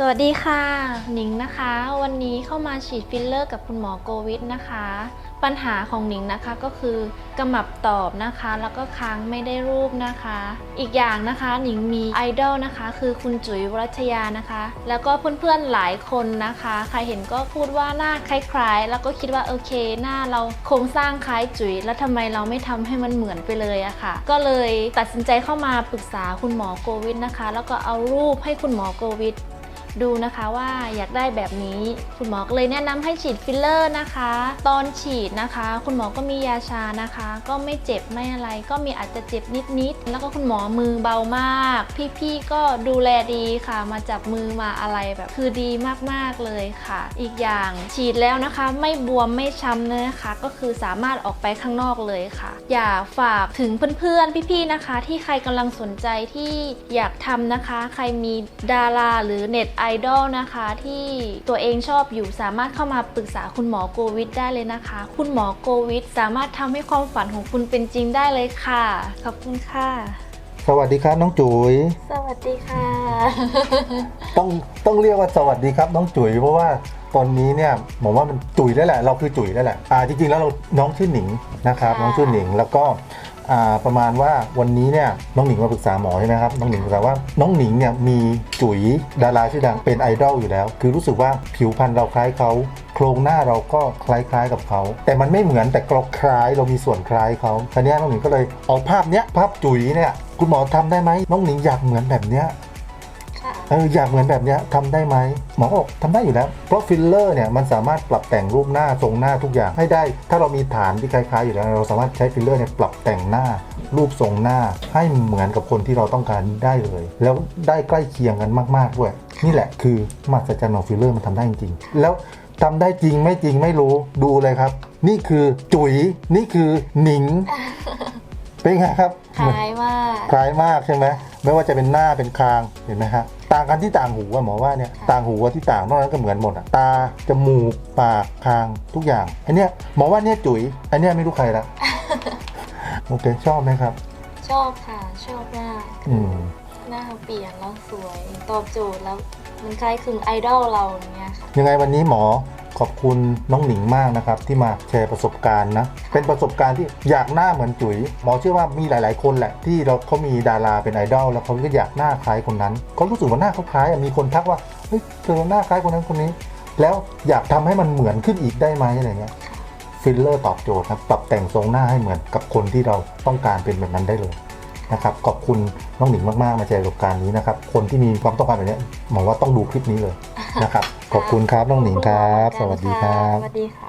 สวัสดีค่ะ หนิงนะคะ วันนี้เข้ามาฉีดฟิลเลอร์กับคุณหมอโกวิทนะคะ ปัญหาของหนิงนะคะก็คือกระหมับตอบนะคะ แล้วก็ค้างไม่ได้รูปนะคะ อีกอย่างนะคะหนิงมีไอดอลนะคะ คือคุณจุ๋ยวรัชยานะคะ แล้วก็เพื่อนๆหลายคนนะคะ ใครเห็นก็พูดว่าหน้าคล้ายๆ แล้วก็คิดว่าโอเค หน้าเราโครงสร้างคล้ายจุ๋ยแล้วทำไมเราไม่ทำให้มันเหมือนไปเลยอะค่ะ ก็เลยตัดสินใจเข้ามาปรึกษาคุณหมอโกวิทนะคะ แล้วก็เอารูปให้คุณหมอโกวิท ดูนะคะว่าอยากได้แบบนี้คุณหมอก็เลยแนะนำให้ฉีดฟิลเลอร์นะคะ ตอนฉีดนะคะ คุณหมอก็มียาชานะคะ ก็ไม่เจ็บไม่อะไรก็มีอาจจะเจ็บนิดๆแล้วก็คุณหมอมือเบามาก พี่ๆก็ดูแลดีค่ะ มาจับมือมาอะไรแบบคือดีมากๆเลยค่ะ อีกอย่างฉีดแล้วนะคะ ไม่บวมไม่ช้ำนะคะ ก็คือสามารถออกไปข้างนอกเลยค่ะ อยากฝากถึงเพื่อนๆพี่ๆนะคะ ที่ใครกำลังสนใจที่อยากทำนะคะ ใครมีดาราหรือเน็ตไอดอลนะคะที่ตัวเองชอบอยู่สามารถเข้ามาปรึกษาคุณหมอโกวิทได้เลยนะคะ คุณหมอโกวิทสามารถทำให้ความฝันของคุณเป็นจริงได้เลยค่ะ ขอบคุณค่ะ สวัสดีครับน้องจุ๋ย สวัสดีค่ะ ต้องต้องเรียกว่าสวัสดีครับน้องจุ๋ยเพราะว่าตอนนี้เนี่ยผมว่ามันจุ๋ยแล้วแหละ เราคือจุ๋ยแล้วแหละอ่าจริงๆแล้วเราน้องชื่อหนิงนะครับ ค่ะ น้องชื่อหนิงแล้วก็อ่า ประมาณว่าวันนี้เนี่ยน้องหนิงมาปรึกษาหมอใช่ไหมครับน้องหนิงปรึกษาว่าน้องหนิงเนี่ยมีจุ๋ยดาราชื่อดังเป็นไอดอลอยู่แล้ว คือรู้สึกว่าผิวพรรณเราคล้ายเขาโครงหน้าเราก็คล้ายๆกับเขา แต่มันไม่เหมือนแต่เราคล้ายเรามีส่วนคล้ายเขาคราวนี้น้องหนิงก็เลยเอาภาพเนี้ยภาพจุ๋ยเนี่ยคุณหมอทำได้ไหมน้องหนิงอยากเหมือนแบบเนี้ย เอออยากเหมือนแบบเนี้ยทำได้ไหมหมอก็บอกทำได้อยู่แล้ว เพราะฟิลเลอร์เนี่ยมันสามารถปรับแต่งรูปหน้าทรงหน้าทุกอย่างให้ได้ ถ้าเรามีฐานที่คล้ายๆอยู่แล้วเราสามารถใช้ฟิลเลอร์เนี่ยปรับแต่งหน้า รูปทรงหน้าให้เหมือนกับคนที่เราต้องการได้เลย แล้วได้ใกล้เคียงกันมากๆด้วยนี่แหละคือมหัศจรรย์ของฟิลเลอร์มันทำได้จริงๆแล้วทำได้จริงไม่จริงไม่รู้ดูเลยครับ นี่คือจุ๋ยนี่คือหนิงเป็นไงครับคล้ายมากคล้ายมากใช่ไหม ไม่ว่าจะเป็นหน้าเป็นคางเห็นไหมฮะต่างกันที่ต่างหูอะหมอว่าเนี่ยค่ะต่างหูอะที่ต่างนอกนั้นก็เหมือนหมดอะตาจมูกปากคางทุกอย่างอันเนี้ยหมอว่าเนี่ยจุ๋ยอันเนี้ยไม่รู้ใครละโอเคชอบไหมครับ ชอบค่ะชอบมากอืมหน้าเปลี่ยนแล้วสวยตอบโจทย์แล้วมันคล้ายคลึงไอดอลเราอย่างเงี้ยค่ะยังไงวันนี้หมอ ขอบคุณน้องหนิงมากนะครับ ที่มาแชร์ประสบการณ์นะ เป็นประสบการณ์ที่อยากหน้าเหมือนจุ๋ยหมอเชื่อว่ามีหลาย ๆ คนแหละที่เราเขามีดาราเป็นไอดอลแล้วเขาก็อยากหน้าคล้ายคนนั้นเขารู้สึกว่าหน้าเขาคล้ายมีคนทักว่าเฮ้ยเธอหน้าคล้ายคนนั้นคนนี้ แล้วอยากทำให้มันเหมือนขึ้นอีกได้ไหมอะไรเงี้ยฟิลเลอร์ตอบโจทย์ครับปรับแต่งทรงหน้าให้เหมือนกับคนที่เราต้องการเป็นแบบนั้นได้เลยนะครับขอบคุณน้องหนิงมาก ๆ มาแชร์ประสบการณ์นี้นะครับ คนที่มีความต้องการแบบนี้หมอว่าต้องดูคลิปนี้เลย นะครับ ขอบคุณครับน้องหนิงครับ สวัสดีครับ สวัสดีค่ะ